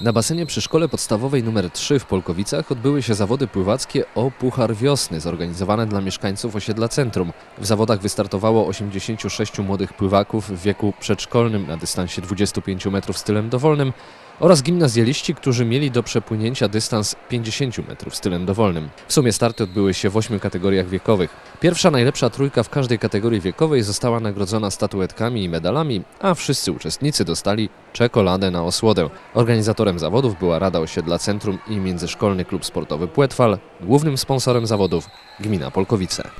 Na basenie przy szkole podstawowej nr 3 w Polkowicach odbyły się zawody pływackie o Puchar Wiosny, zorganizowane dla mieszkańców osiedla Centrum. W zawodach wystartowało 86 młodych pływaków w wieku przedszkolnym na dystansie 25 metrów stylem dowolnym oraz gimnazjaliści, którzy mieli do przepłynięcia dystans 50 metrów stylem dowolnym. W sumie starty odbyły się w ośmiu kategoriach wiekowych. Pierwsza najlepsza trójka w każdej kategorii wiekowej została nagrodzona statuetkami i medalami, a wszyscy uczestnicy dostali czekoladę na osłodę. Organizatorem zawodów była Rada Osiedla Centrum i Międzyszkolny Klub Sportowy Płetwal, głównym sponsorem zawodów Gmina Polkowice.